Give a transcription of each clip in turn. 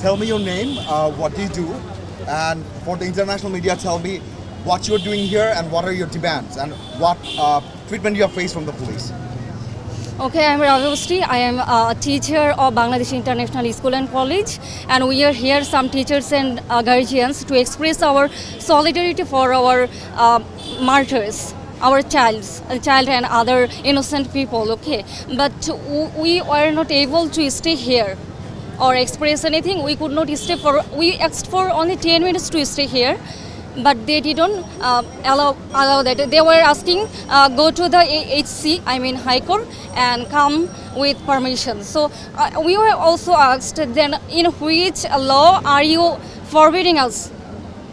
tell me your name, uh, what do you do, and for the international media, tell me what you're doing here and what are your demands and what uh, treatment you have faced from the police. Okay, I'm Ravishri. I am a teacher of Bangladesh International School and College, and we are here, some teachers and uh, guardians, to express our solidarity for our uh, martyrs, our childs, uh, child and other innocent people. Okay, but we are not able to stay here or express anything. We could not stay for. We asked for only 10 minutes to stay here. But they didn't uh, allow, allow that. They were asking uh, go to the HC, I mean High Court, and come with permission. So uh, we were also asked then in which law are you forbidding us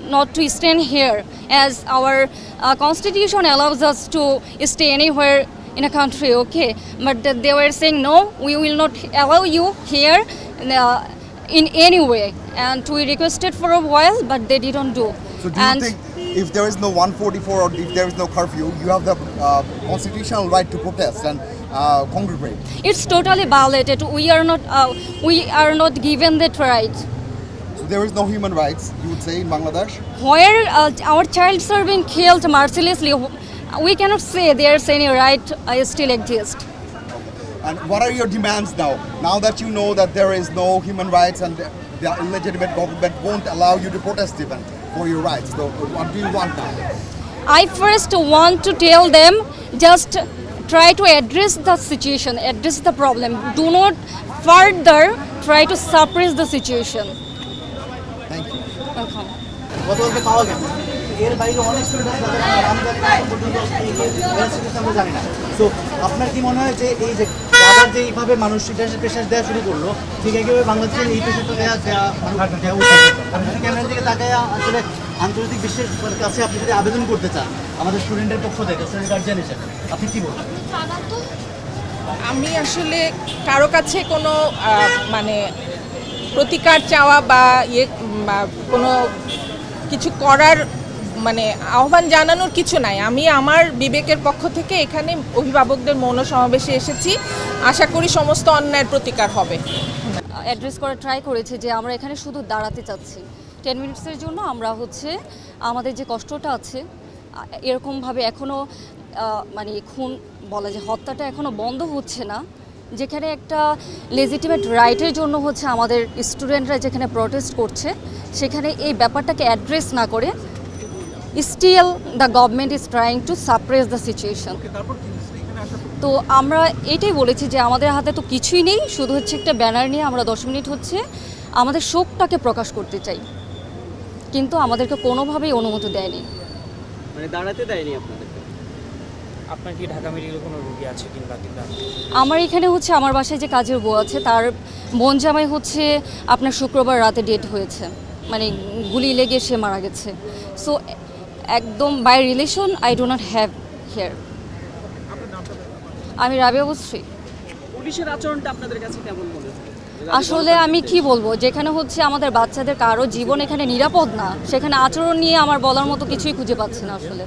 not to stand here as our uh, constitution allows us to stay anywhere in a country okay but th- they were saying no we will not allow you here in any way and we requested for a while but they didn't do. So do and you think if there is no 144 or if there is no curfew, you have the uh, constitutional right to protest and uh, congregate? it's totally violated. We are not uh, we are not given that right. So there is no human rights, you would say, in Bangladesh? where uh, our childs are being killed mercilessly we cannot say there's any right uh, still exist And what are your demands now? Now that you know that there is no human rights and the the illegitimate government won't allow you to protest even for your rights. So what do you want now? I first want to tell them just try to address the situation, address the problem. Do not further try to suppress the situation. Thank you. Welcome. গতকালকে পাওয়া গেছে এর বাইরে অনেক student যাদের আমরা নাম জানি না, এখন পর্যন্ত এই যে এর situation আমরা জানি না তো আপনার কি মনে হয় যে এই যে যে এইভাবে মানুষ প্রেশার দেওয়া শুরু করল, ঠিক একইভাবে বাংলাদেশের এই দেওয়া ক্যামেরার দিকে তাকায় আসলে আন্তর্জাতিক বিশ্বের কাছে আপনি যদি আবেদন করতে চান, আমাদের স্টুডেন্টের পক্ষ থেকে, স্টুডেন্ট গার্জিয়ান হিসেবে, আপনি বলবেন? আমি আসলে কারও কাছে কোনো মানে প্রতিকার চাওয়া বা ইয়ে কোনো কিছু করার মানে আহ্বান জানানোর কিছু নাই। আমি আমার বিবেকের পক্ষ থেকে এখানে অভিভাবকদের মৌন সমাবেশে এসেছি। আশা করি সমস্ত অন্যায়ের প্রতিকার হবে। অ্যাড্রেস করা ট্রাই করেছে যে আমরা এখানে শুধু দাঁড়াতে চাচ্ছি। টেন মিনিটসের জন্য আমরা হচ্ছে আমাদের যে কষ্টটা আছে এরকমভাবে এখনও মানে খুন বলা যে হত্যাটা এখনও বন্ধ হচ্ছে না। যেখানে একটা লেজিটিমেট রাইটের জন্য হচ্ছে আমাদের স্টুডেন্টরা যেখানে প্রটেস্ট করছে সেখানে এই ব্যাপারটাকে অ্যাড্রেস না করে still the government is trying to suppress the situation তো আমরা এটাই বলেছি যে আমাদের হাতে তো কিছুই নেই শুধু হচ্ছে একটা ব্যানার নিয়ে আমরা দশ মিনিট হচ্ছে আমাদের শোকটাকে প্রকাশ করতে চাই। কিন্তু আমাদেরকে কোনোভাবেই অনুমতি দেয়নি। মানে দাঁড়াতে দেয়নি আপনার কি ঢাকা মেডিকেল কোনো রোগী আছে কিংবা কিংবা? আমার এখানে হচ্ছে আমার বাসায় যে কাজের বউ আছে তার বোন জামাই হচ্ছে আপনার শুক্রবার রাতে ডেট হয়েছে। মানে গুলি লেগে সে মারা গেছে। সো একদম by relation I do not have here আমি রাবে বুশ্রী পুলিশের আচরণটা আপনাদের কাছে কেমন মনে আসলে আমি কি বলব যেখানে হচ্ছে আমাদের বাচ্চাদের কারও জীবন এখানে নিরাপদ না সেখানে আচরণ নিয়ে আমার বলার মতো কিছুই খুঁজে পাচ্ছি না আসলে।